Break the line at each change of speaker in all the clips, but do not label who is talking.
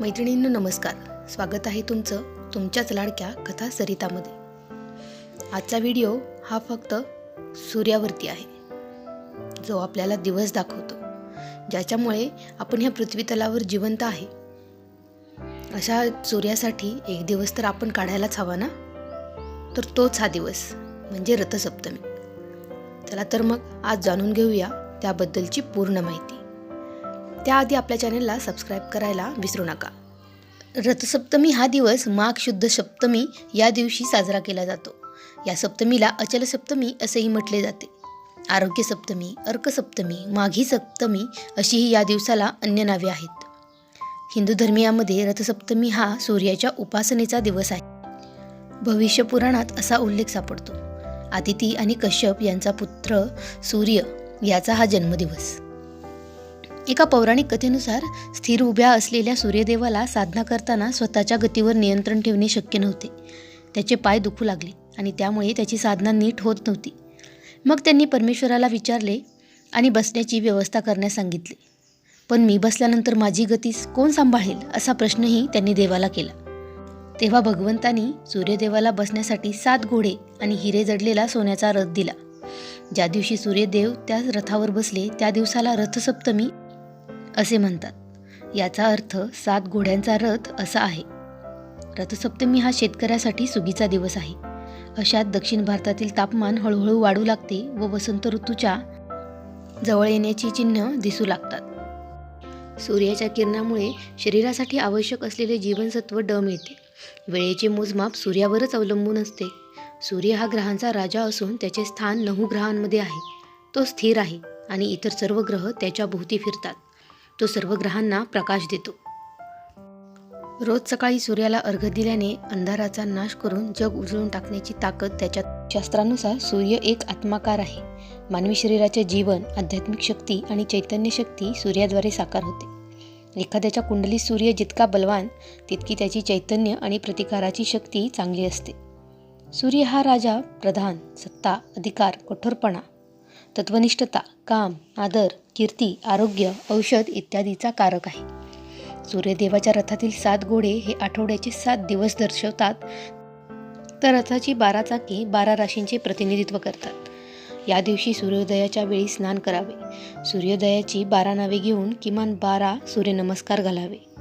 मैत्रिणींनो नमस्कार. स्वागत आहे तुमचं तुमच्याच लाडक्या कथा सरितामध्ये. आजचा व्हिडिओ हा फक्त सूर्यावरती आहे. जो आपल्याला दिवस दाखवतो ज्याच्यामुळे आपण ह्या पृथ्वीतलावर जिवंत आहे. अशा सूर्यासाठी एक दिवस तर आपण काढायलाच हवा ना? तर तोच हा दिवस म्हणजे रथसप्तमी. चला तर मग आज जाणून घेऊया त्याबद्दलची पूर्ण माहिती. त्याआधी आपल्या चॅनलला सबस्क्राईब करायला विसरू नका. रथसप्तमी हा दिवस माघ शुद्ध सप्तमी या दिवशी साजरा केला जातो. या सप्तमीला अचल सप्तमी असेही म्हटले जाते. आरोग्य सप्तमी अर्कसप्तमी माघी सप्तमी अशीही या दिवसाला अन्य नावे आहेत. हिंदू धर्मियामध्ये रथसप्तमी हा सूर्याच्या उपासनेचा दिवस आहे. भविष्य पुराणात असा उल्लेख सापडतो. आदिती आणि कश्यप यांचा पुत्र सूर्य याचा हा जन्मदिवस. एका पौराणिक कथेनुसार स्थिर उभ्या असलेल्या सूर्यदेवाला साधना करताना स्वतःच्या गतीवर नियंत्रण ठेवणे शक्य नव्हते. त्याचे पाय दुखू लागले आणि त्यामुळे त्याची साधना नीट होत नव्हती. मग त्यांनी परमेश्वराला विचारले आणि बसण्याची व्यवस्था करण्यास सांगितले. पण मी बसल्यानंतर माझी गती कोण सांभाळेल? असा प्रश्नही त्यांनी देवाला केला. तेव्हा भगवंतानी सूर्यदेवाला बसण्यासाठी सात घोडे आणि हिरे जडलेला सोन्याचा रथ दिला. ज्या दिवशी सूर्यदेव त्या रथावर बसले त्या दिवसाला रथसप्तमी असे म्हणतात. याचा अर्थ सात घोड्यांचा रथ असा आहे. रथसप्तमी हा शेतकऱ्यासाठी सुगीचा दिवस आहे. अशात दक्षिण भारतातील तापमान हळूहळू वाढू लागते व वसंत ऋतूच्या जवळ येण्याची चिन्ह दिसू लागतात. सूर्याच्या किरणामुळे शरीरासाठी आवश्यक असलेले जीवनसत्व ड मिळते. वेळेचे मोजमाप सूर्यावरच अवलंबून असते. सूर्य हा ग्रहांचा राजा असून त्याचे स्थान नऊ ग्रहांमध्ये आहे. तो स्थिर आहे आणि इतर सर्व ग्रह त्याच्या भोवती फिरतात. तो सर्व ग्रहांना प्रकाश देतो. रोज सकाळी सूर्याला अर्घ दिल्याने अंधाराचा नाश करून जग उजळून टाकण्याची ताकद त्याच्यात शास्त्रानुसार सूर्य एक आत्माकार आहे. मानवी शरीराचे जीवन आध्यात्मिक शक्ती आणि चैतन्य शक्ती सूर्याद्वारे साकार होते. एखाद्याच्या कुंडलीत सूर्य जितका बलवान तितकी त्याची चैतन्य आणि प्रतिकाराची शक्ती चांगली असते. सूर्य हा राजा प्रधान सत्ता अधिकार कठोरपणा तत्वनिष्ठता काम आदर कीर्ती आरोग्य औषध इत्यादीचा कारक आहे. सूर्यदेवाच्या रथातील सात घोडे हे आठवड्याचे सात दिवस दर्शवतात तर रथाची बारा चाके बारा राशींचे प्रतिनिधित्व करतात. या दिवशी सूर्योदयाच्या वेळी स्नान करावे. सूर्योदयाची बारा नावे घेऊन किमान बारा सूर्यनमस्कार घालावे.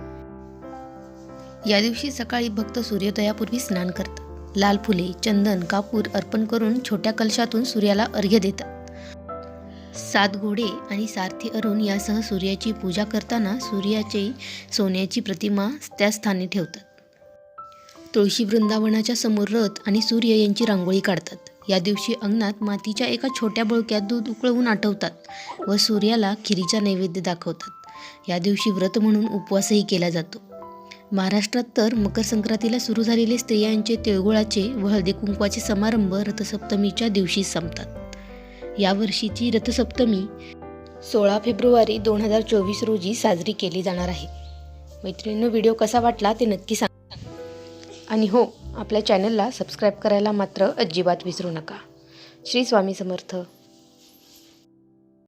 या दिवशी सकाळी भक्त सूर्योदयापूर्वी स्नान करतात. लाल फुले चंदन कापूर अर्पण करून छोट्या कलशातून सूर्याला अर्घ्य देतात. सात घोडे आणि सारथी अरुण यासह सूर्याची पूजा करताना सूर्याची सोन्याची प्रतिमा त्या स्थानी ठेवतात. तुळशी वृंदावनाच्या समोर रथ आणि सूर्य यांची रांगोळी काढतात. या दिवशी अंगणात मातीच्या एका छोट्या बळक्यात दूध उकळवून आठवतात व सूर्याला खिरीचा नैवेद्य दाखवतात. या दिवशी व्रत म्हणून उपवासही केला जातो. महाराष्ट्रात तर मकर संक्रांतीला सुरू झालेले स्त्रियांचे तिळगुळाचे व हळदी कुंकवाचे समारंभ रथसप्तमीच्या दिवशी संपतात. यावर्षीची रथसप्तमी सोळा फेब्रुवारी दोन हजार चोवीस रोजी साजरी केली जाणार आहे. मैत्रिणींनो व्हिडिओ कसा वाटला ते नक्की सांगा. आणि हो आपल्या चॅनलला सबस्क्राईब करायला मात्र अजिबात विसरू नका. श्री स्वामी समर्थ.